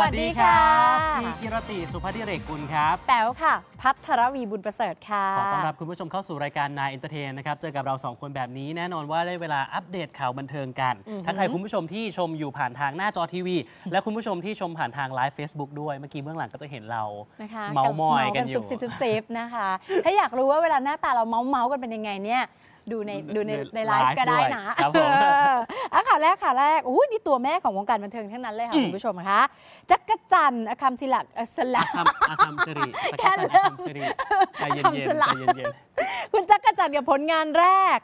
วัสดีค่ะพี่กิรติสุภาธิเรกกุลครับ แป๋วค่ะ พัทรวีบุญประเสริฐค่ะ ขอต้อนรับคุณผู้ชมเข้าสู่รายการนายเอนเตอร์เทนนะครับ เจอกับเรา 2 คนแบบนี้แน่นอนว่าได้เวลาอัปเดตข่าวบันเทิงกันอือหือทักทายคุณผู้ชมที่ชมอยู่ผ่านทางหน้าจอทีวี และคุณผู้ชมที่ชมผ่านทางไลฟ์ Facebook ด้วย เมื่อกี้เบื้องหลังก็จะเห็นเรานะคะเมามอยกันอยู่ซุบซิบซุบซิบนะคะ ถ้าอยากรู้ว่าเวลาหน้าตาเราเมาเมาๆกันเป็นยังไงเนี่ย ดูในดูในในไลฟ์ก็ได้นะครับผมเอออะข่าวแรกข่าวแรกอู้นี่ตัวแม่ของวงการบันเทิงทั้งนั้นเลยค่ะอืมคุณผู้ชมคะจักรจันทร์อคัมศิลักเอ่อสลักอาคำอาคำสิริตะกั่นอาคำสิริใจเย็นอาคำๆสลัใจดเย็นคุณจักรจันทร์กับผลงานแรก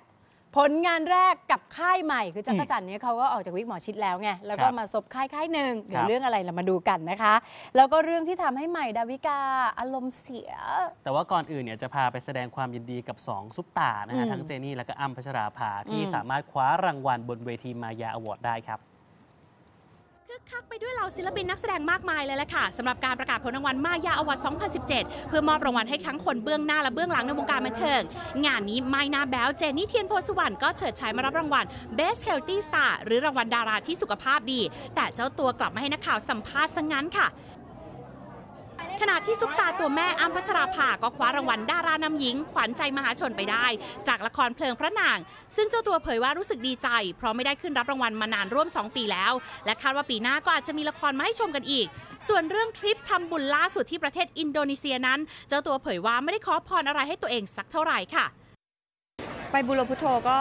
ผลงานแรกกับค่ายใหม่ คือจักรจันทร์เนี่ยเขาก็ออกจากวิกหมอชิดแล้วไง แล้วก็ครับมาซบค่ายค่ายหนึ่งเดี๋ยควรับเรื่องอะไรเรามาดูกันนะคะ แล้วก็เรื่องที่ทำให้ใหม่ดาวิกาอารมณ์เสียๆแต่ว่าก่อนอื่นเนี่ยจะพาไปแสดงความยินดีกับ 2 ซุปตานะฮะอืมทั้งเจนี่และก็อ้ำพัชราภาที่อืมสามารถคว้ารางวัลบนเวทีมายาอวอร์ดได้ครับ คึกคักไปด้วยเหล่าศิลปินนักแสดงมากมายเลยแหละค่ะสำหรับการประกาศผลรางวัลมายาอวอร์ด2017 เพื่อมอบรางวัลให้ทั้งคนเบื้องหน้าและเบื้องหลังในวงการบันเทิง งานนี้ไม่นาแบลเจนนี่เทียนโพสุวรรณก็เฉิดฉายมารับรางวัล Best Healthy Star หรือรางวัลดาราที่สุขภาพดี แต่เจ้าตัวกลับมาให้นักข่าวสัมภาษณ์ซะงั้นค่ะ ขณะที่ซุปตาตัวแม่อ้ำพัชราภาก็คว้ารางวัลดารานำหญิง ขวัญใจมหาชนไปได้ จากละครเพลิงพระนาง ซึ่งเจ้าตัวเผยว่ารู้สึกดีใจ เพราะไม่ได้ขึ้นรับรางวัลมานานร่วม 2 ปีแล้ว และคาดว่าปีหน้าก็อาจจะมีละครมาให้ชมกันอีก ส่วนเรื่องทริปทำบุญล่าสุดที่ประเทศอินโดนีเซียนั้น เจ้าตัวเผยว่าไม่ได้ขอพรอะไรให้ตัวเองสักเท่าไหร่ค่ะ ไปบุรพุทโธก็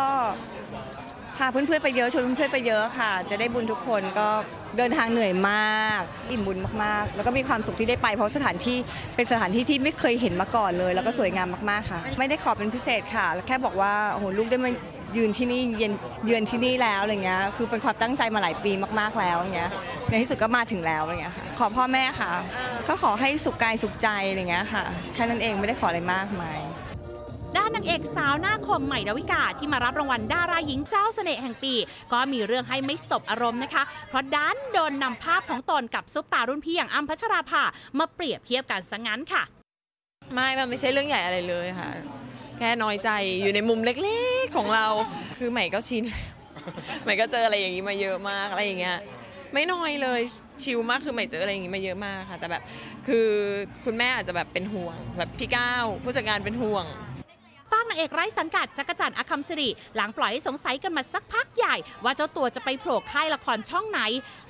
พาเพื่อนๆไปเยอะชวนเพื่อนๆไปเยอะค่ะ จะได้บุญทุกคนก็ เดินทางเหนื่อยมาก อิ่มบุญมากๆ แล้วก็มีความสุขที่ได้ไปเพราะสถานที่เป็นสถานที่ที่ไม่เคยเห็นมาก่อนเลย แล้วก็สวยงามมากๆค่ะ ไม่ได้ขอเป็นพิเศษค่ะแค่บอกว่าโอ้โหลูกได้มายืนที่นี่เยือนเยือนที่นี่แล้วอะไรเงี้ยคือเป็นความตั้งใจมาหลายปีมากๆแล้วอย่างเงี้ยในที่สุดก็มาถึงแล้วอะไรเงี้ยค่ะขอพ่อแม่ค่ะ ก็ขอให้สุขกายสุขใจอะไรเงี้ยค่ะแค่นั้นเองไม่ได้ขออะไรมากมาย ด้านนางเอกสาวหน้าคมใหม่ดาวิกาที่มารับรางวัลดาราหญิงเจ้าเสน่ห์แห่งปี ก็มีเรื่องให้ไม่สบอารมณ์นะคะ เพราะด้านโดนนำภาพของตนกับซุปตารุ่นพี่อย่างอ้ำพัชราภามาเปรียบเทียบกันซะงั้นค่ะ ไม่มันไม่ใช่เรื่องใหญ่อะไรเลยค่ะ แค่น้อยใจอยู่ในมุมเล็กๆของเรา คือใหม่ก็ชินใหม่ก็เจออะไรอย่างนี้มาเยอะมากอะไรอย่างเงี้ยไม่น้อยเลยชิลมากคือใหม่เจออะไรอย่างนี้มาเยอะมากค่ะ แต่แบบคือคุณแม่อาจจะแบบเป็นห่วง แบบพี่ก้าวผู้จัดการเป็นห่วง ฝากนางเอกไร้สังกัดจักรจันทร์อคัมสิริหลังปล่อยให้สงสัยกันมาสักพักใหญ่ ว่าเจ้าตัวจะไปโผล่ค่ายละครช่องไหน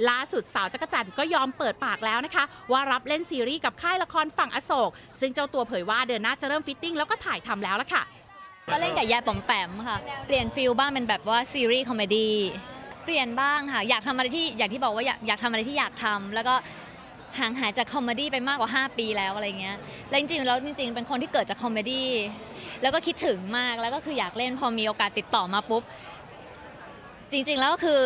ล่าสุดสาวจักรจันทร์ก็ยอมเปิดปากแล้วนะคะ ว่ารับเล่นซีรีส์กับค่ายละครฝั่งอโศก ซึ่งเจ้าตัวเผยว่าเดือนหน้าจะเริ่มฟิตติ้งแล้วก็ถ่ายทำแล้วละค่ะ ก็เล่นกับยายป๋อมแปมค่ะ เปลี่ยนฟิลบ้างเป็นแบบว่าซีรีส์คอมเมดี้เปลี่ยนบ้างค่ะ อยากทำอะไรที่อย่างที่บอกว่าอยากอยากทำอะไรที่อยากทำแล้วก็ ห่างหายจากคอมเมดี้ไปมากกว่า 5 ปีแล้วอะไรเงี้ยแล้วจริงๆแล้วจริง ๆ เป็นคนที่เกิดจากคอมเมดี้แล้วก็คิดถึงมากแล้วก็คืออยากเล่นพอมีโอกาสติดต่อมาปุ๊บ จริง ๆ แล้วก็คือ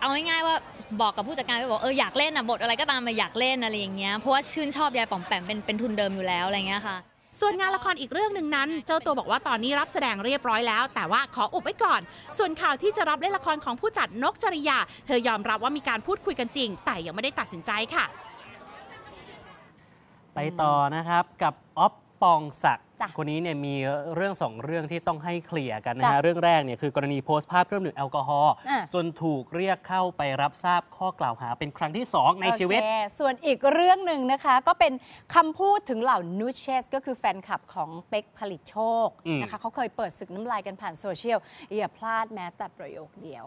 เอาง่ายๆว่าบอกกับผู้จัดการไปบอกเอออยากเล่นอะบทอะไรก็ตามมาอยากเล่นอะไรอย่างเงี้ยเพราะว่าชื่นชอบยายป๋อมแปมเป็นเป็นทุนเดิมอยู่แล้วอะไรเงี้ยค่ะ ส่วนงานละครอีกเรื่องหนึ่งนั้น เจ้าตัวบอกว่าตอนนี้รับแสดงเรียบร้อยแล้ว แต่ว่าขออุบไว้ก่อน ส่วนข่าวที่จะรับเล่นละครของผู้จัดนกจริยา เธอยอมรับว่ามีการพูดคุยกันจริง แต่ยังไม่ได้ตัดสินใจค่ะ ไปต่อนะครับกับอ๊อฟปองศักดิ์จ้ะคนนี้เนี่ยมีเรื่องสองเรื่องที่ต้องให้เคลียร์กันนะฮะจ้ะเรื่องแรกเนี่ยคือกรณีโพสต์ภาพเครื่องดื่มแอลกอฮอล์อะ จนถูกเรียกเข้าไปรับทราบข้อกล่าวหาเป็นครั้งที่2ในชีวิต โอเคส่วนอีกเรื่องหนึ่งนะคะก็เป็นคำพูดถึงเหล่านูเชสก็คือแฟนคลับของเป็กผลิตโชคอืม นะคะเขาเคยเปิดศึกน้ำลายกันผ่านโซเชียล อย่าพลาดแม้แต่ประโยคเดียว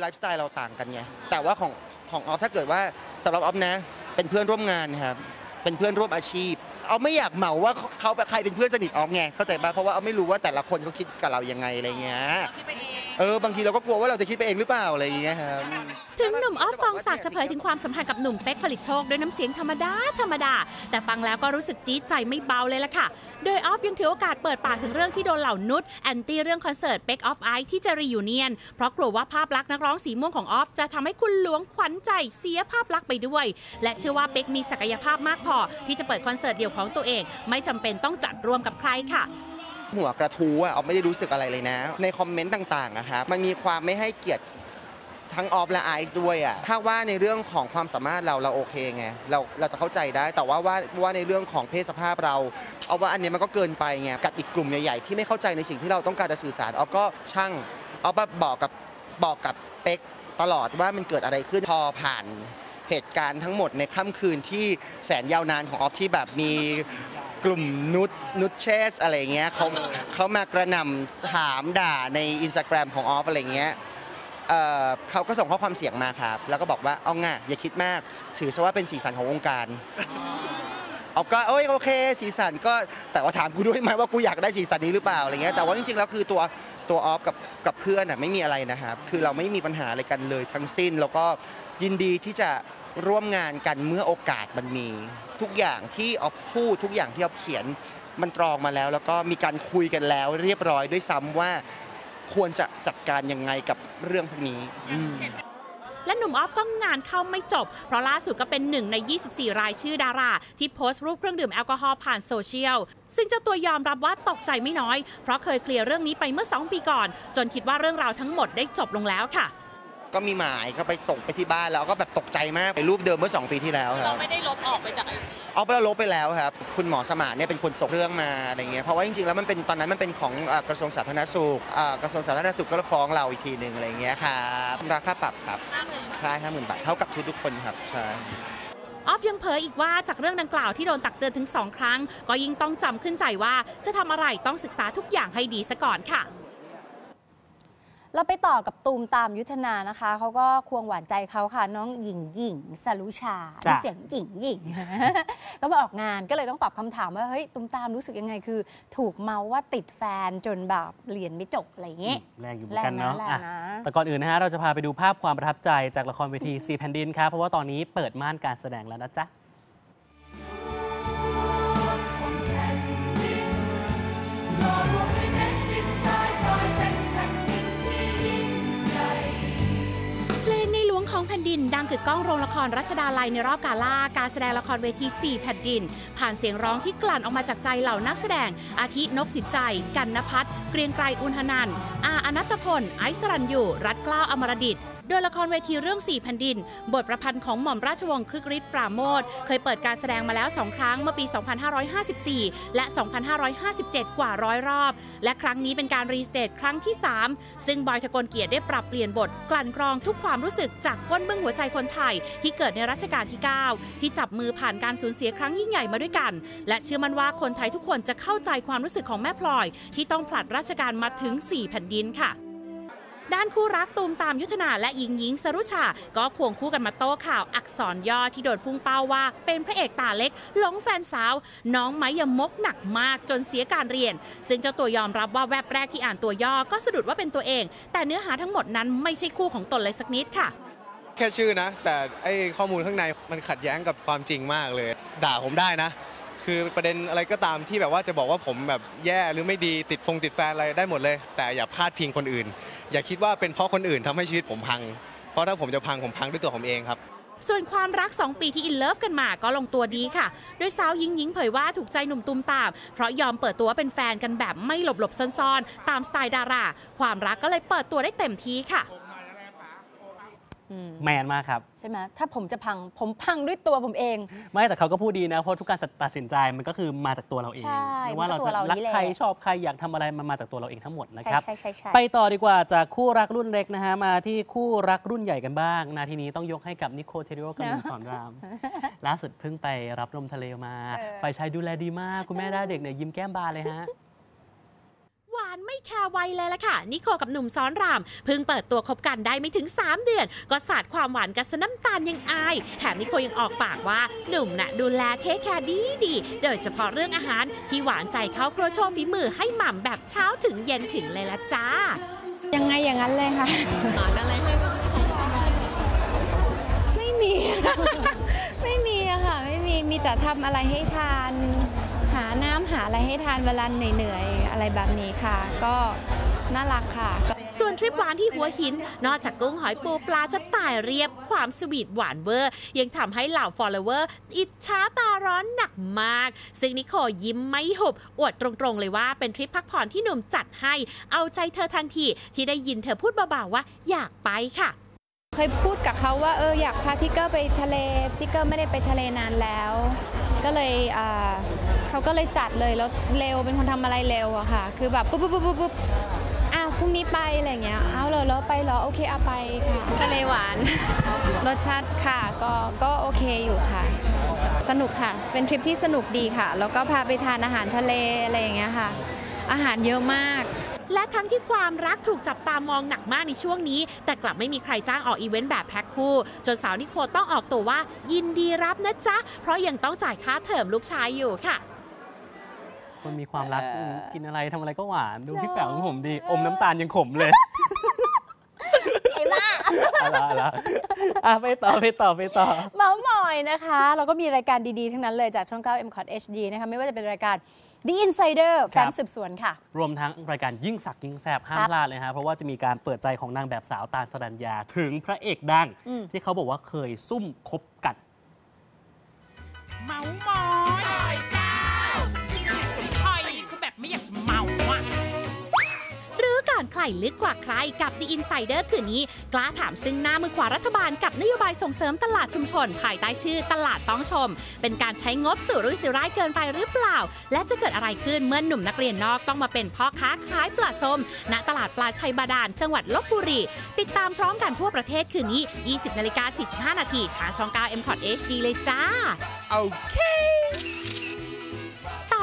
ไลฟ์สไตล์เราต่างกันไง แต่ว่าของของออฟถ้าเกิดว่าสำหรับออฟนะ เป็นเพื่อนร่วมงานครับ เป็นเพื่อนร่วมอาชีพ เอาไม่อยากเหมาว่าเขาใครเป็นเพื่อนสนิทออฟไงเข้าใจป่ะเพราะว่าเอาไม่รู้ว่าแต่ละคนเขาคิดกับเรายังไงอะไรเงี้ยเอ เออบางทีเราก็กลัวว่าเราจะคิดไปเองหรือเปล่าอะไรอย่างเงี้ยครับ ถึงหนุ่มออฟปองศักดิ์จะเผยถึงความสัมพันธ์กับหนุ่มเป๊กผลิตโชคด้วยน้ำเสียงธรรมดา ธรรมดา แต่ฟังแล้วก็รู้สึกจี๊ดใจไม่เบาเลยล่ะค่ะ โดยออฟยังถือโอกาสเปิดปากถึงเรื่องที่โดนเหล่านุชแอนตี้เรื่องคอนเสิร์ตเป๊กออฟไอที่จะรียูเนียน เพราะกลัวว่าภาพลักษณ์นักร้องสีม่วงของออฟจะทำให้คุณหลวงขวัญใจเสียภาพลักษณ์ไปด้วย และเชื่อว่าเป๊กมีศักยภาพมากพอ ที่จะเปิดคอนเสิร์ตเดี่ยวของตัวเอง ไม่จำเป็นต้องจัดร่วมกับใครค่ะ หัวกระทู้อะออฟไม่ได้รู้สึกอะไรเลยนะ ในคอมเมนต์ต่างๆอะครับมันมีความไม่ให้เกียรติทั้งออฟและไอซ์ด้วยอะ ถ้าว่าในเรื่องของความสามารถเราเราโอเคไง เราเราจะเข้าใจได้ แต่ว่าว่าว่าในเรื่องของเพศสภาพเรา เอาว่าอันนี้มันก็เกินไปไง กับอีกกลุ่มใหญ่ๆที่ไม่เข้าใจในสิ่งที่เราต้องการจะสื่อสารออฟก็ช่างออฟบบบอกกับบอกกับเป็กตลอดว่ามันเกิดอะไรขึ้น พอผ่านเหตุการณ์ทั้งหมดในค่ำคืนที่แสนยาวนานของออฟที่แบบมี กลุ่มนุชนุชเชสอะไรเงี้ยเขาเขามากระหน่ำถามด่าในอินสตาแกรมของออฟอะไรเงี้ยเอ่อเขาก็ส่งข้อความเสียงมาครับ แล้วก็บอกว่าเอาง่ะอย่าคิดมาก ถือซะว่าเป็นสีสันของวงการเอาก็เอ้ยโอเค สีสันก็แต่ว่าถามกูด้วยไหมว่ากูอยากได้สีสันนี้หรือเปล่าอะไรเงี้ยแต่ว่าจริงๆแล้วคือตัวตัวออฟกับกับเพื่อนอะไม่มีอะไรนะครับ คือเราไม่มีปัญหาอะไรกันเลยทั้งสิ้น แล้วก็ยินดีที่จะ ร่วมงานกันเมื่อโอกาสมันมี ทุกอย่างที่ออฟพูดทุกอย่างที่ออฟเขียนมันตรองมาแล้ว แล้วก็มีการคุยกันแล้ว เรียบร้อยด้วยซ้ำว่าควรจะจัดการยังไงกับเรื่องพวกนี้อืมและหนุ่มออฟก็งานเข้าไม่จบ เพราะล่าสุดก็เป็นหนึ่งใน 24 รายชื่อดารา ที่โพสต์รูปเครื่องดื่มแอลกอฮอล์ผ่านโซเชียล ซึ่งเจ้าตัวยอมรับว่าตกใจไม่น้อย เพราะเคยเคลียร์เรื่องนี้ไปเมื่อ 2 ปีก่อน จนคิดว่าเรื่องราวทั้งหมดได้จบลงแล้วค่ะ ก็มีหมายเขาไปส่งไปที่บ้านแล้วก็แบบตกใจมากไปรูปเดิมเมื่อ 2 ปีที่แล้วครับเราไม่ได้ลบออกไปจากไอจีเอาไปแล้วลบไปแล้วครับ คุณหมอสมานเนี่ยเป็นคนส่งเรื่องมาอะไรเงี้ยเพราะว่าจริงๆแล้วมันเป็นตอนนั้นมันเป็นของเอ่อกระทรวงสาธารณสุขอ่ากระทรวงสาธารณสุขก็ฟ้องเราอีกทีหนึ่งอะไรเงี้ยครับราคาปรับครับใช่ห้าหมื่นบาทเท่ากับทุกๆคนครับใช่ ออฟยังเผยอีกว่าจากเรื่องดังกล่าวที่โดนตักเตือนถึง 2 ครั้ง ก็ยิ่งต้องจำขึ้นใจว่าจะทำอะไรต้องศึกษาทุกอย่างให้ดีซะก่อนค่ะ เราไปต่อกับตูมตามยุทธนานะคะ เขาก็ควงหวานใจเขาค่ะ น้องหญิงหญิงสรุชาจ้ะเสียงหญิงหญิง ก็มาออกงานก็เลยต้องตอบคำถามว่า เฮ้ยตูมตามรู้สึกยังไงคือ ถูกเมาว่าติดแฟนจนแบบเรียนไม่จบอะไรอย่างเงี้ยแรงอยู่เหมือนกันเนาะแรงนะอะแรงนะ แต่ก่อนอื่นนะฮะ เราจะพาไปดูภาพความประทับใจจากละครเวทีสีแผ่นดินครับ เพราะว่าตอนนี้เปิดม่านการแสดงแล้วนะจ๊ะ ดินดังกึกก้องโรงละครรัชดาลัยในรอบกาล่าการแสดงละครเวที 4 แผ่นดิน ผ่านเสียงร้องที่กลั่นออกมาจากใจเหล่านักแสดง อาทินกสิทธิ์ใจ กันนพัฒน์เกรียงไกรอุณหนันอาอนัตพล ไอซ์สรัญยูรัตกล้าวอมรดิต โดยละครเวทีเรื่อง4แผ่นดิน บทประพันธ์ของหม่อมราชวงศ์ครึกฤทธิ์ปราโมทเคยเปิดการแสดงมาแล้ว2ครั้งเมื่อปี 2554 และ 2557 กว่าร้อยรอบ และครั้งนี้เป็นการรีสเตทครั้งที่ 3 ซึ่งบอยทะกลเกียรติได้ปรับเปลี่ยนบทกลั่นกรองทุกความรู้สึกจากก้นเบื้องหัวใจคนไทย ที่เกิดในรัชกาลที่ 9 ที่จับมือผ่านการสูญเสียครั้งยิ่งใหญ่มาด้วยกัน และเชื่อมั่นว่าคนไทยทุกคนจะเข้าใจความรู้สึกของแม่พลอย ที่ต้องผลัดราชการมาถึง 4 แผ่นดินค่ะ ด้านคู่รักตูมตามยุทธนาและหญิงหญิงสรุชา ก็ควงคู่กันมาโต้ข่าวอักษรย่อที่โดนพุ่งเป้าว่า เป็นพระเอกตาเล็กหลงแฟนสาว น้องไม้ยมกหนักมากจนเสียการเรียน ซึ่งเจ้าตัวยอมรับว่าแวบแรกที่อ่านตัวย่อก็สะดุดว่าเป็นตัวเอง แต่เนื้อหาทั้งหมดนั้นไม่ใช่คู่ของตนเลยสักนิดค่ะ แค่ชื่อนะ แต่ไอ้ข้อมูลข้างในมันขัดแย้งกับความจริงมากเลย ด่าผมได้นะ คือประเด็นอะไรก็ตามที่แบบว่าจะบอกว่าผมแบบแย่หรือไม่ดีติดฟงติดแฟนอะไรได้หมดเลย แต่อย่าพาดพิงคนอื่น อย่าคิดว่าเป็นเพราะคนอื่นทำให้ชีวิตผมพัง เพราะถ้าผมจะพังผมพังด้วยตัวผมเองครับส่วนความรัก 2 ปีที่อินเลิฟกันมาก็ลงตัวดีค่ะ โดยสาวยิงยิงเผยว่าถูกใจหนุ่มตุมตาม เพราะยอมเปิดตัวเป็นแฟนกันแบบไม่หลบหลบซ่อนๆ ตามสไตล์ดารา ความรักก็เลยเปิดตัวได้เต็มที่ค่ะ อืมแมนมากครับ ใช่ไหมถ้าผมจะพังผมพังด้วยตัวผมเอง ไม่แต่เขาก็พูดดีนะ เพราะทุกการตัดสินใจมันก็คือมาจากตัวเราเองใช่ไม่ว่าเรามันก็ตัวจะเรารักนี่แหละใครชอบใครอยากทำอะไรมันมาจากตัวเราเองทั้งหมดนะใช่ครับ ใช่ใช่ใช่ไปต่อดีกว่าจากคู่รักรุ่นเล็กนะฮะ มาที่คู่รักรุ่นใหญ่กันบ้าง นาทีนี้ต้องยกให้กับนิโคเทริโอกับหนุ่มสอนราม ล่าสุดเพิ่งไปรับลมทะเลมาเออฝ่ายชายดูแลดีมาก คุณแม่ได้าเด็กเนี่ยยิ้มแก้มบานเลยฮะ หวานไม่แคร์วัยเลยล่ะค่ะ นิโคกับหนุ่มซ้อนรามเพิ่งเปิดตัวคบกันได้ไม่ถึง 3 เดือน ก็สาดความหวานกันสน้ำตาลยังอาย แถมนิโคยังออกปากว่าหนุ่มน่ะดูแลเทคแคร์ดีดีๆโดยเฉพาะเรื่องอาหารที่หวานใจเขาครัวโชว์ฝีมือให้หม่ำแบบเช้าถึงเย็นถึงเลยละจ้า ยังไงอย่างนั้นเลยค่ะสอนอะไรให้ไม่มี ไม่มีอะค่ะ ไม่มีมีแต่ทำอะไรให้ทานหาน้ำหา อะไรให้ทานเวลาเหนื่อยๆอะไรแบบนี้ค่ะ ก็น่ารักค่ะ ส่วนทริปหวานที่หัวหิน นอกจากกุ้งหอยปูปลาจะตายเรียบความสวีทหวานเวอร์ ยังทำให้เหล่า follower อิจฉาตาร้อนหนักมาก ซึ่งนิโคยิ้มไม่หุบอวดตรงๆเลยว่าเป็นทริปพักผ่อนที่หนุ่มจัดให้ เอาใจเธอทันทีที่ได้ยินเธอพูดเบาๆว่าอยากไปค่ะเคยพูดกับเขาว่าเอออยากพาทิกเกอร์ไปทะเลทิกเกอร์ไม่ได้ไปทะเลนานแล้ว ก็เลยอ่า เขาก็เลยจัดเลยแล้วเร็วเป็นคนทำอะไรเร็วอะค่ะ คือแบบปุ๊บปุ๊บปุ๊บปุ๊บอ้าวพรุ่งนี้ไปอะไรเงี้ยเอาเลยแล้วไปเหรอโอเคเอาไปค่ะทะเลหวาน รสชาติค่ะก็ก็โอเคอยู่ค่ะ สนุกค่ะ เป็นทริปที่สนุกดีค่ะ แล้วก็พาไปทานอาหารทะเลอะไรอย่างเงี้ยค่ะ อาหารเยอะมากและทั้งที่ความรักถูกจับตามองหนักมากในช่วงนี้ แต่กลับไม่มีใครจ้างออกอีเวนต์แบบแพ็คคู่ จนสาวนิโคต้องออกตัวว่า ยินดีรับนะจ๊ะ เพราะยังต้องจ่ายค่าเทอมลูกชายอยู่ค่ะ คนมีความรักเออ กินอะไรทำอะไรก็หวาน ดูพี่เนอะแป๋วของผมดี อมน้ำตาลยังขมเลยไอ้บ้าอะไรอะไรอะไปต่อไปต่อไปต่อ เมาส์มอยนะคะ เราก็มีรายการดี ๆ ทั้งนั้นเลยจากช่อง 9 m c o t HD นะคะไม่ว่าจะเป็นรายการ The Insider แฟ้มสืบสวนค่ะ รวมทั้งรายการยิ่งสักยิ่งแซบห้ามครับพลาดเลยฮะเพราะว่าจะมีการเปิดใจของนางแบบสาวตาลสรัญญา ถึงพระเอกดัง อืม ที่เขาบอกว่าเคยซุ่มคบกัน เมามอย ลึกกว่าใครกับ The Insider คืนนี้ กล้าถามซึ่งหน้ามือขวารัฐบาลกับนโยบายส่งเสริมตลาดชุมชน ภายใต้ชื่อตลาดต้องชม เป็นการใช้งบสุรุ่ยสุร่ายเกินไปหรือเปล่า และจะเกิดอะไรขึ้นเมื่อหนุ่มนักเรียนนอกต้องมาเป็นพ่อค้าขายปลาส้มณตลาดปลาชัยบาดาลจังหวัดลบบุรีติดตามพร้อมกันทั่วประเทศคืนนี้ 20นาฬิกา45 นาทีทางช่อง9 m c o t HD เลยจ้าโอเค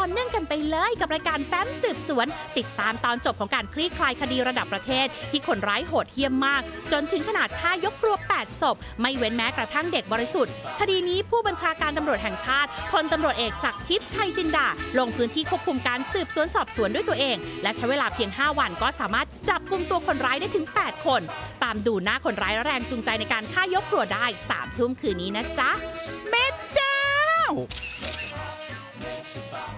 อเนื่องกันไปเลยกับรายการแฟ้มสืบสวน ติดตามตอนจบของการคลี่คลายคดีระดับประเทศ ที่คนร้ายโหดเหี้ยมมาก จนถึงขนาดฆ่ายกครัว8ศพไม่เว้นแม้กระทั่งเด็กบริสุทธิ์ คดีนี้ผู้บัญชาการตำรวจแห่งชาติพลตำรวจเอกจากทิพย์ชัยจินดา ลงพื้นที่ควบคุมการสืบสวนสอบสวนด้วยตัวเอง และใช้เวลาเพียง 5 วันก็สามารถจับกลุ่มตัวคนร้ายได้ถึง 8 คน ตามดูหน้าคนร้ายแรงจูงใจในการฆ่ายกครัวได้3ทุ่มคืนนี้นะจ๊ะเม็ดเจ้า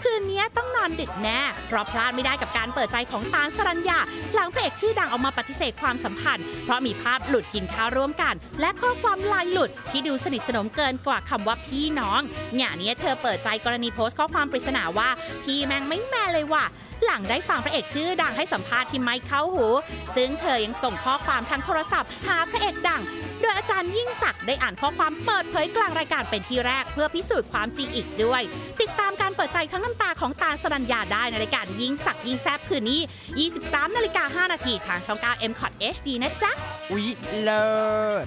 คื นี้ต้องนอนดึกแน่ เพราะพลาดไม่ได้กับการเปิดใจของตาลสรัญญา หลังพระเอกชื่อดังออกมาปฏิเสธความสัมพันธ์ เพราะมีภาพหลุดกินข้าวร่วมกัน และข้อความลายหลุดที่ดูสนิทสนมเกินกว่าคำว่าพี่น้องงานนี้เธอเปิดใจกรณีโพสต์ข้อความปริศนาว่า พี่แม่งไม่แม่เลยว่ะ หลังได้ฟังพระเอกชื่อดังให้สัมภาษณ์ที่ไม่เข้าหู ซึ่งเธอยังส่งข้อความทางโทรศัพท์ หาพระเอกดัง โดยอาจารย์ยิ่งศักดิ์ได้อ่านข้อความเปิดเผยกลางรายการเป็นที่แรกเพื่อพิสูจน์ความจริงอีกด้วย ติดตามการเปิดใจทั้งน้ำตาของตาสรัญญาได้ในรายการยิ่งศักดิ์ยิ่งแซบคืนนี้ 23นาฬิกา5นาทีทางช่อง9 m c o t HD นะจ๊ะอุ๊ยเลิศ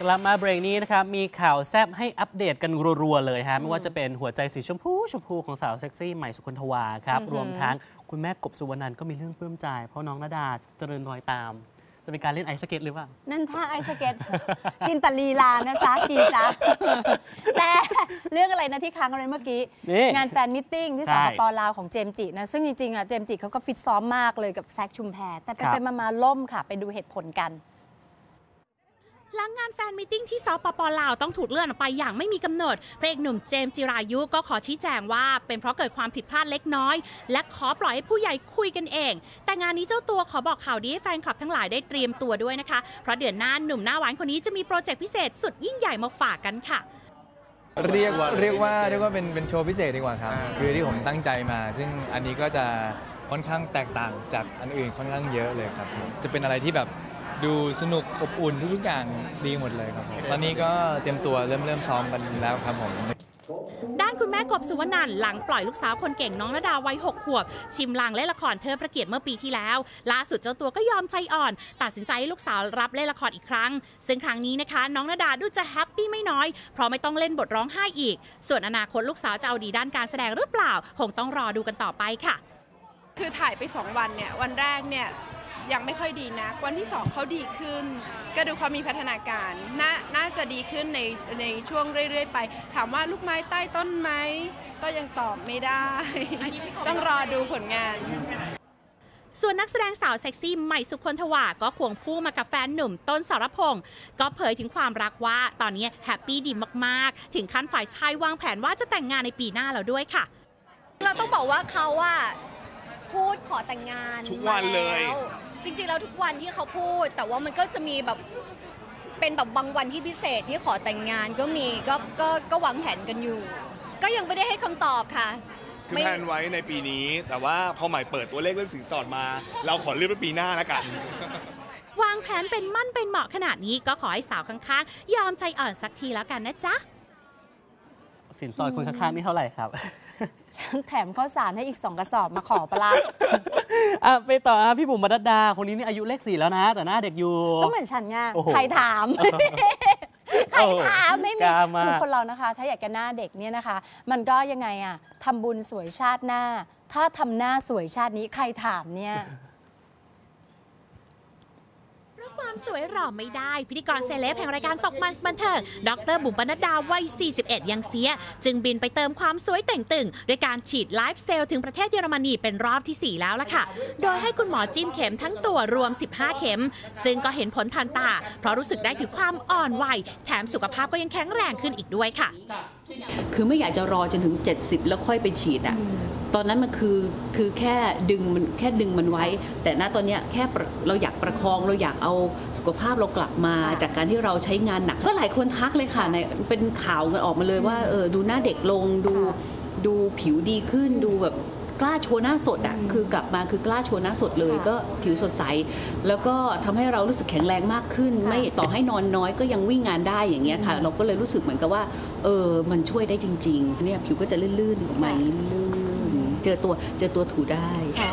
กลับมาเบรกนี้นะครับ มีข่าวแซบให้อัปเดตกันรัวๆเลยฮะ ไม่ว่าจะเป็นหัวใจสีชมพูชมพูของสาวเซ็กซี่ใหม่สุคนทวาครับอือหือรวมทั้งคุณแม่กบสุวรรณันท์ก็มีเรื่องปลื้มใจ เพราะน้องนาดาเจริญรอยตาม จะเป็นการเล่นไอซ์สเก็ตหรือเปล่า นั่นท่าไอสเก็ต จินตลีลานะจ๊ะกีจ้ะแต่เรื่องอะไรนะที่ค้างกันไว้เมื่อกี้ นี่งานแฟนมิทติ้งที่ใช่สปปลาวของเจมส์จินะ ซึ่งจริงๆอะเจมส์จิเขาก็ฟิตซ้อมมากเลยกับแซคชุมแพรแต่ไปครับไปมามาล่มค่ะ ไปดูเหตุผลกัน หลังงานแฟนมิทติ้งที่สปปลาวต้องถูกเลื่อนออกไปอย่างไม่มีกำหนดพระเอกหนุ่มเจมส์จิรายุก็ขอชี้แจงว่า เป็นเพราะเกิดความผิดพลาดเล็กน้อย และขอปล่อยให้ผู้ใหญ่คุยกันเอง แต่งานนี้เจ้าตัวขอบอกข่าวดีให้แฟนคลับทั้งหลายได้เตรียมตัวด้วยนะคะ เพราะเดือนหน้าหนุ่มหน้าหวานคนนี้จะมีโปรเจกต์พิเศษสุดยิ่งใหญ่มาฝากกันค่ะเรียกเรียกว่าเรียกว่าเป็นเป็นโชว์พิเศษดีกว่าครับ คือที่ผมตั้งใจมา ซึ่งอันนี้ก็จะค่อนข้างแตกต่างจากอันอื่นค่อนข้างเยอะเลยครับ จะเป็นอะไรที่แบบ ดูสนุกอบอุ่นทุกๆอย่างดีหมดเลยครับผมตอนนี้ก็เตรียมตัวเริ่มเริ่มซ้อมกันแล้วครับผมด้านคุณแม่กบสุวรรณันท์หลังปล่อยลูกสาวคนเก่งน้องนาดาวัย6ขวบ ชิมลางเล่นละครเธอประเกียรติเมื่อปีที่แล้ว ล่าสุดเจ้าตัวก็ยอมใจอ่อน ตัดสินใจให้ลูกสาวรับเล่นละครอีกครั้ง ซึ่งครั้งนี้นะคะ น้องนาดาดูจะแฮปปี้ไม่น้อย เพราะไม่ต้องเล่นบทร้องไห้อีก ส่วนอนาคตลูกสาวจะเอาดีด้านการแสดงหรือเปล่า คงต้องรอดูกันต่อไปค่ะ คือถ่ายไป 2 วันเนี่ย วันแรกเนี่ย ยังไม่ค่อยดีนะวันที่2เขาดีขึ้น ก็ดูเขามีพัฒนาการนาน่าจะดีขึ้นในในช่วงเรื่อย ๆ ไป ถามว่าลูกไม้ใต้ต้นไหมก็ยังตอบไม่ได้ ต้องรอดูผลงาน ส่วนนักแสดงสาวเซ็กซี่ใหม่สุคนทวาก็ควงคู่มากับแฟนหนุ่มต้นสรพงศ์ก็เผยถึงความรักว่าตอนนี้แฮปปี้ดีมากๆ ถึงขั้นฝ่ายชายวางแผนว่าจะแต่งงานในปีหน้าแล้วด้วยค่ะ เราต้องบอกว่าเขาอะพูดขอแต่งงานทุกวันเลยมาแว จริงๆแล้วทุกวันที่เขาพูด แต่ว่ามันก็จะมีแบบเป็นแบบบางวันที่พิเศษที่ขอแต่งงานก็มีก็ก็ก็วางแผนกันอยู่ ก็ยังไม่ได้ให้คำตอบค่ะคือไม่ แพลนไว้ในปีนี้ แต่ว่าพอใหม่เปิดตัวเลขเรื่องสินสอดมา เราขอเลื่อนไปปีหน้าแล้วกัน วางแผนเป็นมั่นเป็นเหมาะขนาดนี้ก็ขอให้สาวข้างๆ ยอมใจอ่อนสักทีแล้วกันนะจ๊ะ สินสอดคนข้างๆนี่เท่าไหร่ครับฉันแถมข้าวสารให้อีกสองกระสอบมาขอปะลา อะไปต่อครับพี่บุ๋มบรรดา คนนี้นี่อายุเลขสี่แล้วนะ แต่หน้าเด็กอยู่ ก็เหมือนฉันไงโอ้โหใครถาม ใครถามไม่กมีล้ามาคือกคนเรานะคะ ถ้าอยากจะหน้าเด็กเนี่ยนะคะ มันก็ยังไงอะทำบุญสวยชาติหน้า ถ้าทำหน้าสวยชาตินี้ใครถามเนี่ย เพราะความ สวยหล่อไม่ได้ พิธีกรเซเลบแห่งรายการตกมันบันเทิง ดรบุ๋มปนัดดาวัย 41 ยังเสีย จึงบินไปเติมความสวยแต่งตึงด้วยการฉีดไลฟ์เซลล์ถึงประเทศเยอรมนีเป็นรอบที่ 4 แล้วล่ะค่ะ โดยให้คุณหมอจิ้มเข็มทั้งตัวรวม 15 เข็ม ซึ่งก็เห็นผลทันตา เพราะรู้สึกได้ถึงความอ่อนวัยแถมสุขภาพก็ยังแข็งแรงขึ้นอีกด้วยค่ะ คือไม่อยากจะรอจนถึง 70 แล้วค่อยไปฉีดอะตอนนั้นมันคือคือแค่ดึงมันแค่ดึงมันไว้ แต่ณตอนเนี้ยแค่ประเราอยากประคองเราอยากเอาสุขภาพเรากลับมา จากการที่เราใช้งานหนักก็หลายคนทักเลยค่ะในเป็นข่าวกันออกมาเลยว่าเออดูหน้าเด็กลงดูดูผิวดีขึ้นดูแบบ กล้าโชว์หน้าสดอะคือกลับมาคือกล้าโชว์หน้าสดเลย ก็ผิวสดใส แล้วก็ทำให้เรารู้สึกแข็งแรงมากขึ้น ไม่ต่อให้นอนน้อยก็ยังวิ่งงานได้อย่างเงี้ยค่ะ เราก็เลยรู้สึกเหมือนกับว่าเออมันช่วยได้จริง ๆ เนี่ยผิวก็จะลื่นๆออกมาอย่างนี้ลื่นๆเจอตัวเจอตัวถูได้งา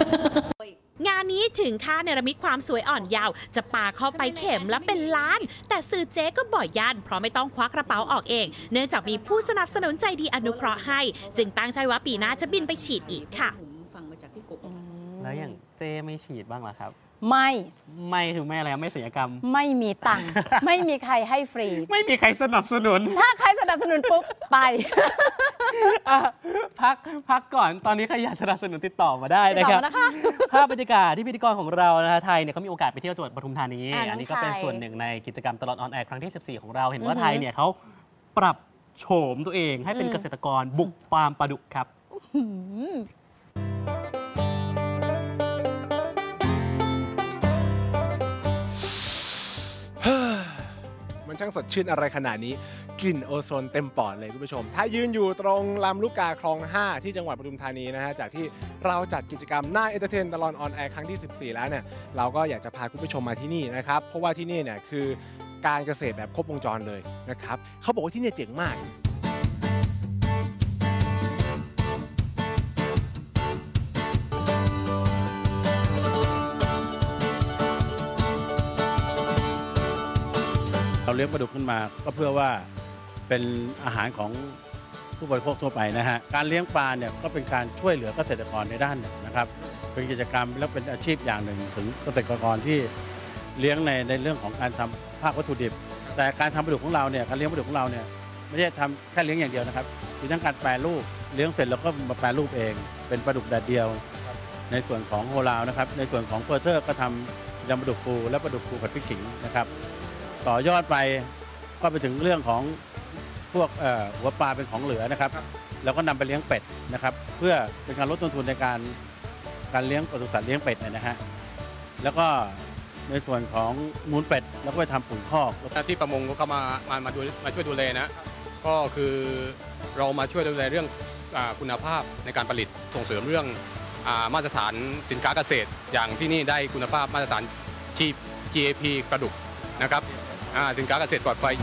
นี่ถึงค่าเนรมิตความสวยอ่อนยาว จะปาเข้าไปเข็มละเป็นล้าน แต่สื่อเจ๊ก็บ่อยยันเพราะไม่ต้องควักกระเป๋าออกเอง เนื่องจากมีผู้สนับสนุนใจดีอนุเคราะห์ให้ จึงตั้งใจว่าปีหน้าจะบินไปฉีดอีกค่ะ ฟังมาจากพี่กบแล้วอย่างเจไม่ฉีดบ้างเหรอครับ ไม่ไม่คือไม่อะไรไม่ศัลยกรรม ไม่มีตังค์ ไม่มีใครให้ฟรี ไม่มีใครสนับสนุน ถ้าใครสนับสนุนปุ๊บ ไป อะพักพักก่อนตอนนี้ใครอยากสนับสนุนติดต่อมาได้ติดนะต่คอรับ มานะคะ ภาพบรรยากาศที่พิธีกรของเรานะฮะไทยเนี่ยเขามีโอกาสไปเที่ยวจังหวัดปทุมธานี อ่าน้องอันนี้ก็เป็นไทยส่วนหนึ่งในกิจกรรมตลอดออนแอร์ครั้งที่ 14 ของเราเห็นว่าอือฮึไทยเนี่ยเขาปรับโฉมตัวเองให้เป็นอืมเกษตรกรบุกฟาร์มปลาดุกครับหืม มันช่างสดชื่นอะไรขนาดนี้ กลิ่นโอโซนเต็มปอดเลยคุณผู้ชม ถ้ายืนอยู่ตรงลำลูกกาคลอง 5 ที่จังหวัดปทุมธานีนะฮะ จากที่เราจัดกิจกรรมหน้าเอเตอร์เทนตลอนออนแอร์ครั้งที่ 14 แล้วเนี่ย เราก็อยากจะพาคุณผู้ชมมาที่นี่นะครับ เพราะว่าที่นี่เนี่ยคือการเกษตรแบบครบวงจรเลยนะครับเขาบอกว่าที่นี่เจ๋งมาก เลี้ยงปลาดุกขึ้นมา ก็เพื่อว่าเป็นอาหารของผู้บริโภคทั่วไปนะฮะการเลี้ยงปลาเนี่ยก็เป็นการช่วยเหลือเกษตรกรในด้านหนึ่งนะครับ เป็นกิจกรรมและเป็นอาชีพอย่างหนึ่ง ถึงเกษตรกรที่เลี้ยงในในเรื่องของการทำภาควัตถุดิบ แต่การทำปลาดุกของเราเนี่ยการเลี้ยงปลาดุกของเราเนี่ยไม่ใช่ทำแค่เลี้ยงอย่างเดียวนะครับมีทั้งการแปรรูปเลี้ยงเสร็จแล้วก็มาแปรรูปเอง เป็นปลาดุกแดดเดียว ในส่วนของโฮลาวนะครับในส่วนของเฟอร์เทอร์ก็ทำยำปลาดุกฟูและปลาดุกฟูผัดพริกขิงนะครับ ต่อยอดไปก็ไปถึงเรื่องของพวกเอ่อหัวปลาเป็นของเหลือนะครับ แล้วก็นำไปเลี้ยงเป็ดนะครับ เพื่อเป็นการลดต้นทุนในการการเลี้ยงปศุสัตว์เลี้ยงเป็ดเนี่ยนะฮะแล้วก็ในส่วนของมูลเป็ดแล้วก็ไปทำปุ๋ยคอกที่ประมงก็มามามาดูมาช่วยดูแลนะ ก็คือเรามาช่วยดูแลเรื่องอาคุณภาพในการผลิตส่งเสริมเรื่องอามาตรฐานสินค้าเกษตร อย่างที่นี่ได้คุณภาพมาตรฐาน G GAP กระดุกนะครับอ่า สินค้าเกษตรปลอดภัย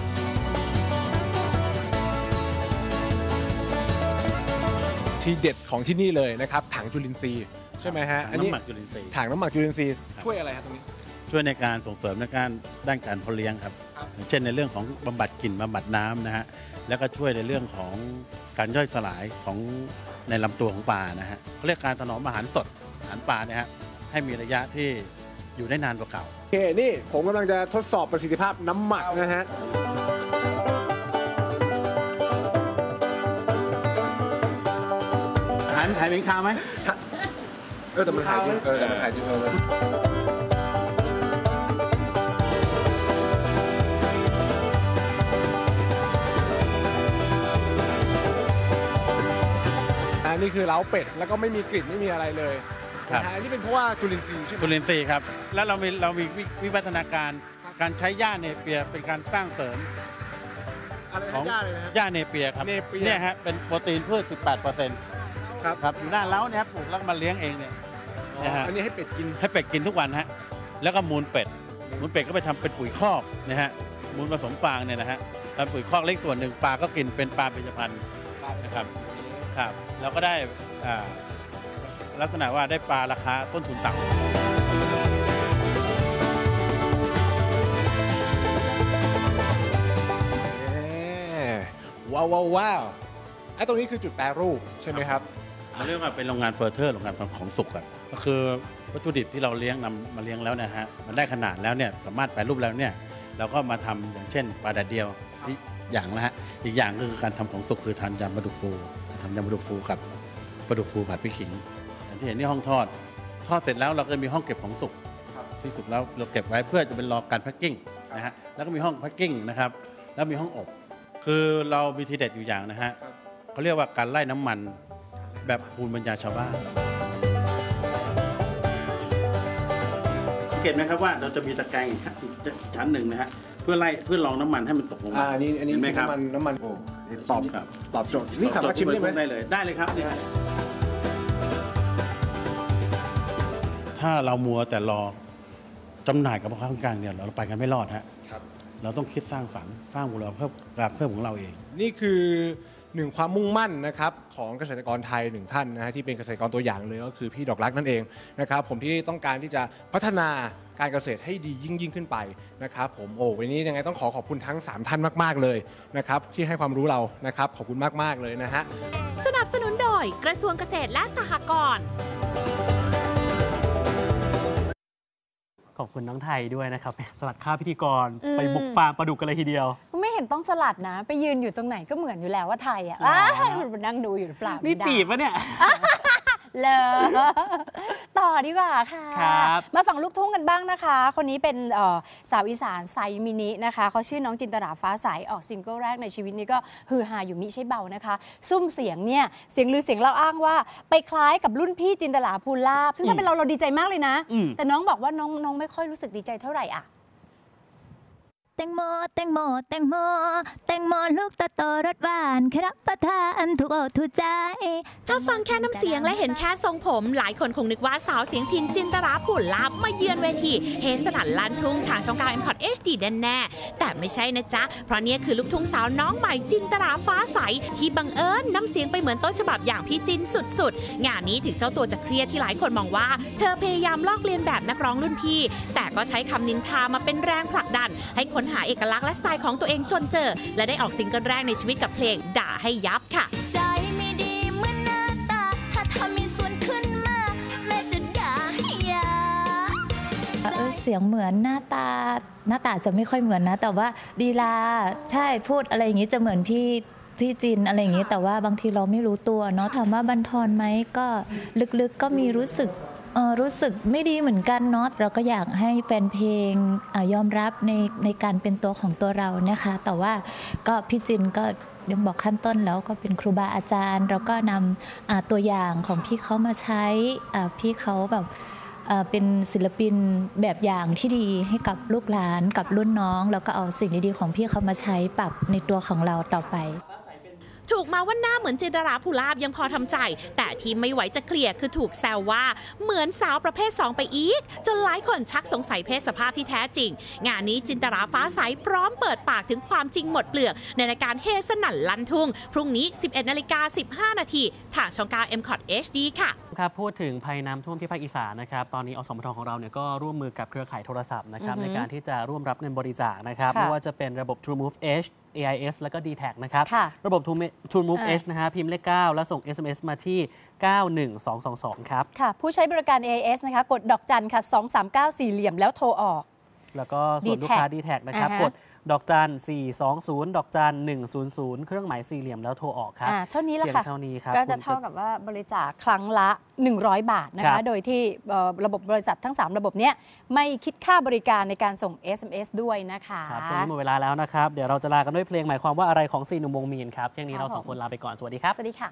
ที่เด็ดของที่นี่เลยนะครับถังจุลินทรีย์ใช่ไหมฮะถังน้ำหมักจุลินทรีย์ถังน้ำหมักจุลินทรีย์ช่วยอะไรครับตรงนี้ ช่วยในการส่งเสริมในการด้านการเพาะเลี้ยงครับอย่างเช่นในเรื่องของบำบัดกลิ่นบำบัดน้ำนะฮะแล้วก็ช่วยในเรื่องของการย่อยสลายของในลำตัวของปลานะฮะเขาเรียกการถนอมอาหารสดอาหารปลาเนี่ยฮะให้มีระยะที่ อยู่ได้นานกว่าเก่า โอเค นี่ผมกำลังจะทดสอบประสิทธิภาพน้ำหมักนะฮะหายหายเป็นคาไหม เออแต่มันหายจริงเออแต่มันหายจริงเอออันนี้คือเล้าเป็ด แล้วก็ไม่มีกลิ่นไม่มีอะไรเลย ครับนะฮะอันนี้เป็นเพราะว่าจุลินทรีย์ใช่ไหม จุลินทรีย์ครับ แล้วเรามีเรามีวิวิวัฒนาการการใช้หญ้าเนเปียร์เป็นการสร้างเสริมอะไรของนะย่าเลยนะฮะ หญ้าเนเปียร์ครับเนเปียร์เนี่ยฮะเป็นโปรตีนพืช 18เปอร์เซ็นต์ครับครับอยู่หน้าเล้าเนี่ยครับปลูกแล้วก็มาเลี้ยงเองเนี่ย อ๋อนะฮะ อันนี้ให้เป็ดกิน ให้เป็ดกินทุกวันฮะแล้วก็มูลเป็ดมูลเป็ดก็ไปทำเป็นปุ๋ยคอกนะฮะมูลผสมฟางเนี่ยนะฮะทำปุ๋ยคอกเล็กส่วนหนึ่งปลาก็กินเป็นปลาเบญจพรรณนะครับครับเราก็ได้อ่า ลักษณะว่าได้ปลาราคาต้นทุนต่ำว้าวว้าวว้าวไอ้ตรงนี้คือจุดแปรรูปใช่ไหมครับเราเรียกว่าเป็นโรงงานเฟอร์เทอร์โรงงานของสุกครับก็คือวัตถุดิบที่เราเลี้ยงนำมาเลี้ยงแล้วนะฮะมันได้ขนาดแล้วเนี่ยสามารถแปรรูปแล้วเนี่ยเราก็มาทำอย่างเช่นปลาแดดเดียวที่อย่างละฮะอีกอย่างก็คือการทำของสุกคือทำยำปลาดุกฟูทำยำปลาดุกฟูกับปลาดุกฟูผัดพริกขิง อย่างที่เห็นนี่ห้องทอด ทอดเสร็จแล้วเราก็จะมีห้องเก็บของสุกที่สุกแล้วเราเก็บไว้เพื่อจะเป็นรอการแพ็คกิ้งนะฮะแล้วก็มีห้องแพ็คกิ้งนะครับแล้วมีห้องอบ คือเรามีทีเด็ดอยู่อย่างนะฮะเขาเรียกว่าการไล่น้ำมันแบบภูมิปัญญาชาวบ้านสังเกตไหมครับว่าเราจะมีตะแกรงอีกชั้นหนึ่งนะฮะเพื่อไล่เพื่อรองน้ำมันให้มันตกลงมาอ่าอันนี้อันนี้เห็ไหมครับน้ำมันน้ำมันโอ้ตอบครับตอบโจทย์นี่สามารถชิมได้ไหมได้เลยได้เลยครับนี่ฮ ถ้าเรามัวแต่รอจำหน่ายกับพ่อค้าคนกลางเนี่ยเราไปกันไม่รอดฮะครับเราต้องคิดสร้างสรรค์สร้างมูลค่าเพิ่มเพิ่มของเราเอง นี่คือหนึ่งความมุ่งมั่นนะครับของเกษตรกรไทยหนึ่งท่านนะฮะที่เป็นเกษตรกรตัวอย่างเลยก็คือพี่ดอกรักนั่นเองนะครับผมที่ต้องการที่จะพัฒนาการเกษตรให้ดียิ่งยิ่งขึ้นไปนะครับผมโอ้วันนี้ยังไงต้องขอขอบคุณทั้ง 3 ท่านมาก ๆ เลยนะครับที่ให้ความรู้เรานะครับขอบคุณมาก ๆ เลยนะฮะสนับสนุนโดยกระทรวงเกษตรและสหกรณ์ ขอบคุณน้องไทยด้วยนะครับสลัดข้าวพิธีกร อืม ไปบุกฟาร์มปลาดุกกันเลยทีเดียว ไม่เห็นต้องสลัดนะ ไปยืนอยู่ตรงไหนก็เหมือนอยู่แล้วว่าไทยอะอ๋อ อ้าวนั่งดูอยู่หรือเปล่านี่ไม่ได้จีบปะเนี่ย เลยต่อดีกว่าค่ะ ครับมาฝั่งลูกทุ่งกันบ้างนะคะ คนนี้เป็นเอ่อสาวอีสานไซมินินะคะเขาชื่อน้องจินตราฟ้าใสออกซิงเกิลแรกในชีวิตนี้ก็ฮือฮาอยู่มิใช่เบานะคะ ซุ่มเสียงเนี่ยเสียงลือเสียงเล่าอ้างว่า ไปคล้ายกับรุ่นพี่จินตราภูลาภซึ่งถ้าเป็นเราเราดีใจมากเลยนะ อืม แต่น้องบอกว่าน้องน้องไม่ค่อยรู้สึกดีใจเท่าไหร่อะแตงโมแตงโมแตงโมแตงโมลูกตะโตรสหวานครับประทานถูกอกถูกใจ ถ้าฟังแค่น้ำเสียงและเห็นแค่ทรงผม หลายคนคงนึกว่าสาวเสียงพินจินตราผุ่นลาบมาเยือนเวทีเฮสนันลันทุ่งทางช่องการเอ็มคอร์ดเอชดีแน่ๆแต่ไม่ใช่นะจ๊ะ เพราะเนี่ยคือลูกทุ่งสาวน้องใหม่จินตราฟ้าใส ที่บังเอิญน้ำเสียงไปเหมือนต้นฉบับอย่างพี่จินสุดๆ งานนี้ถึงเจ้าตัวจะเครียดที่หลายคนมองว่า เธอพยายามลอกเลียนแบบนักร้องรุ่นพี่ แต่ก็ใช้คำนินทามาเป็นแรงผลักดัน ให้คนหาเอกลักษณ์และสไตล์ของตัวเองจนเจอ และได้ออกซิงเกิลแรกในชีวิตกับเพลงด่าให้ยับค่ะใจไม่ดีเหมือนหน้าตาถ้าทำมีส่วนขึ้นมาแม่จะด่าให้ยาเออเสียงเหมือนหน้าตาหน้าตาจะไม่ค่อยเหมือนนะ แต่ว่าดีลาใช่พูดอะไรอย่างนี้จะเหมือนพี่พี่จินอะไรอย่างนี้แต่ว่าบางทีเราไม่รู้ตัวเนาะถามว่าบันทอนไหมก็ลึกๆก็มีรู้สึกเอ่อ รู้สึกไม่ดีเหมือนกันเนาะเราก็อยากให้แฟนเพลงอยอมรับในในการเป็นตัวของตัวเรานะคะ แต่ว่าก็พี่จินก็ยังบอกขั้นต้นแล้วก็เป็นครูบาอาจารย์ เราก็นำตัวอย่างของพี่เขามาใช้พี่เขาแบบเอ่อเป็นศิลปินแบบอย่างที่ดีให้กับลูกหลานกับรุ่นน้อง แล้วก็เอาสิ่งดีๆของพี่เขามาใช้ปรับในตัวของเราต่อไป ถูกมาว่าหน้าเหมือนจินตราภูลาบยังพอทำใจ แต่ที่ไม่ไหวจะเคลียร์คือถูกแซวว่าเหมือนสาวประเภท 2 ไปอีก จนหลายคนชักสงสัยเพศสภาพที่แท้จริง งานนี้จินตราฟ้าใสพร้อมเปิดปากถึงความจริงหมดเปลือก ในรายการเฮสนั่นลันทุ่ง พรุ่งนี้ 11นาฬิกา15 นาทีทางช่องการ m c o t HD ค่ะ ครับพูดถึงภัยน้ำท่วมที่ภาคอีสานนะครับตอนนี้อสมทของเราเนี่ยก็ร่วมมือกับเครือข่ายโทรศัพท์นะครับอือฮึในการที่จะร่วมรับเงินบริจาคนะครับค่ะไม่ว่าจะเป็นระบบ TrueMove H AIS แล้วก็ d t แทนะครับค่ะระบบ True- TrueMove อ่า H นะฮะพิมพ์เลข 9 แล้วส่ง SMS มาที่ 91222 ครับ ค่ะ ผู้ใช้บริการ AIS นะคะกดดอกจันค่ะ 239 สี่เหลี่ยมแล้วโทรออก แล้วก็ส่วนลูกค้า d t แทนะครับอ่าฮะกด ดอกจัน 420 ดอกจัน 100 เครื่องหมายสี่เหลี่ยมแล้วโทรออกครับอ่าเท่านี้แหละพียงค่ะเท่านี้ครับก็จะคุณเท่ากับว่าบริจาคครั้งละ 100 บาทนะครัคะบโดยที่เอ่อระบบบริษัททั้ง 3 ระบบเนี้ยไม่คิดค่าบริการในการส่ง SMS ด้วยนะคะครับช่วงนี้หมดเวลาแล้วนะครับ เดี๋ยวเราจะลากันด้วยเพลงหมายความว่าอะไรของสี่หนุ่มวงมีนครับเที่ยงนี้ครัเราบสองผมคนลาไปก่อนสวัสดีครับสวัสดีค่ะ